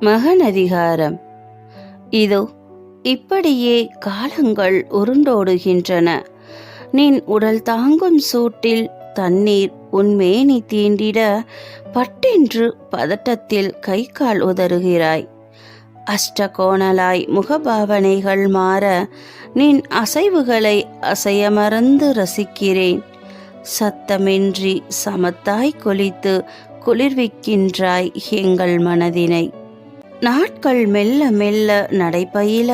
மகன் அதிகாரம். இதோ இப்படியே காலங்கள் உருண்டோடுகின்றன. நின் உடல் தாங்கும் சூட்டில் தண்ணீர் உன்மேனி தீண்டிட பட்டென்று பதட்டத்தில் கை கால் உதறுகிறாய். அஷ்டகோணலாய் முகபாவனைகள் மாற நின் அசைவுகளை அசையமறந்து ரசிக்கிறேன். சத்தமின்றி சமத்தாய் கொலித்து குளிர்விக்கின்றாய் எங்கள் மனதினை. நாட்கள் மெல்ல மெல்ல நடைபயில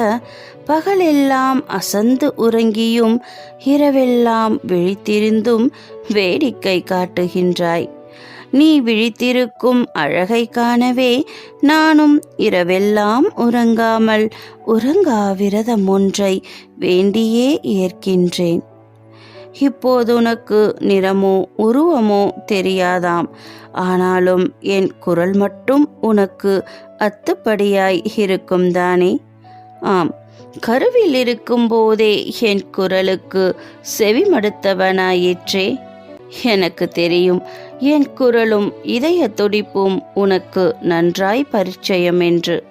பகலெல்லாம் அசந்து உறங்கியும் இரவெல்லாம் விழித்திருந்தும் வேடிக்கை காட்டுகின்றாய். நீ விழித்திருக்கும் அழகை காணவே நானும் இரவெல்லாம் உறங்காமல் உறங்கா விரதம் ஒன்றை வேண்டியே ஏற்கின்றேன். இப்போது உனக்கு நிறமோ உருவமோ தெரியாதாம். ஆனாலும் என் குரல் மட்டும் உனக்கு அத்துப்படியாய் இருக்கும் தானே? ஆம் கருவில் இருக்கும் போதே என் குரலுக்கு செவிமடுத்தவனாயிற்றே. எனக்கு தெரியும் என் குரலும் இதய துடிப்பும் உனக்கு நன்றாய் பரிச்சயம் என்று.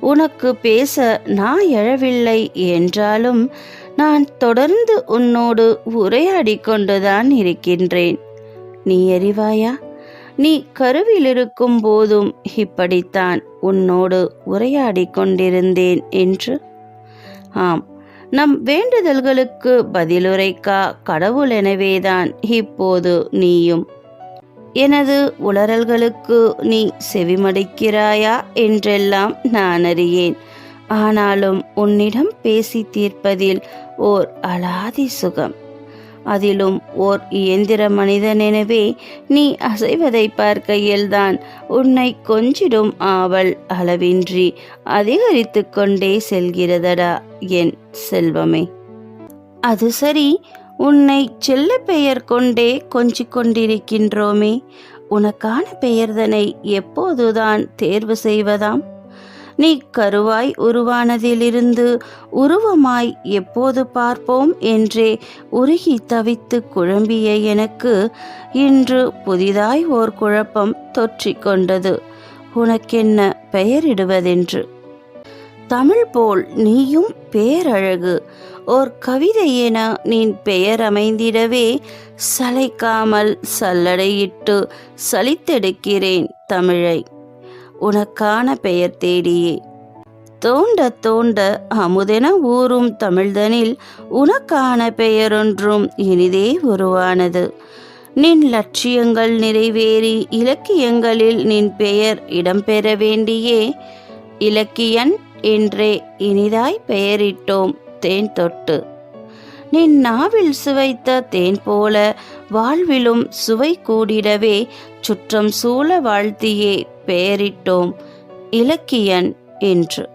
உனக்கு பேச நான் எழவில்லை என்றாலும் நான் தொடர்ந்து உன்னோடு உரையாடி கொண்டுதான் இருக்கின்றேன். நீ அறிவாயா நீ கருவிலிருக்கும் போதும் இப்படித்தான் உன்னோடு உரையாடி கொண்டிருந்தேன் என்று. ஆம் நம் வேண்டுதல்களுக்கு பதிலுரைக்கா கடவுள் எனவேதான் இப்போது நீயும். எனது உளறல்களுக்கு நீ செவிமடுக்கிறாயா என்றெல்லாம் நான் அறியேன். ஆனாலும் உன்னிடம் பேசி தீர்ப்பதில் ஓர் அலாதி சுகம். அதிலும் ஓர் இயந்திர மனிதன் எனவே நீ அசைவதை பார்க்கையில்தான் உன்னை கொஞ்சிடும் ஆவல் அளவின்றி அதிகரித்து கொண்டே செல்கிறதடா என் செல்வமே. அது சரி உன்னை செல்ல பெயர் கொண்டே கொஞ்சிக் கொண்டிருக்கின்றோமே. உனக்கான பெயர்தனை எப்போதுதான் தேர்வு செய்வதாம்? நீ கருவாய் உருவானதிலிருந்து உருவமாய் எப்போது பார்ப்போம் என்றே உருகி தவித்து குழம்பிய எனக்கு இன்று புதிதாய் ஓர் குழப்பம் தொற்றிக் கொண்டது. உனக்கென்ன பெயரிடுவதென்று? தமிழ் போல் நீயும் பேரழகு. ஓர் கவிதை என நீ பெயர் அமைந்திடவே சளைக்காமல் சல்லடையிட்டு சலித்தெடுக்கிறேன் தமிழை. உனக்கான பெயர் தேடியே தோண்ட தோண்ட அமுதென ஊறும் தமிழ்தனில் உனக்கான பெயரொன்றும் இனிதே உருவானது. நின் லட்சியங்கள் நிறைவேறி இலக்கியங்களில் நின் பெயர் இடம்பெற வேண்டியே. இலக்கியன் என்றே இனிதாய் பெயரிட்டோம் தேன் தொட்டு. நின் நாவில் சுவைத்த தேன் போல வாழ்விலும் சுவை கூடிடவே. சுற்றம் சூழ வாழ்த்தியே பெயரிட்டோம். இலக்கியன் என்று.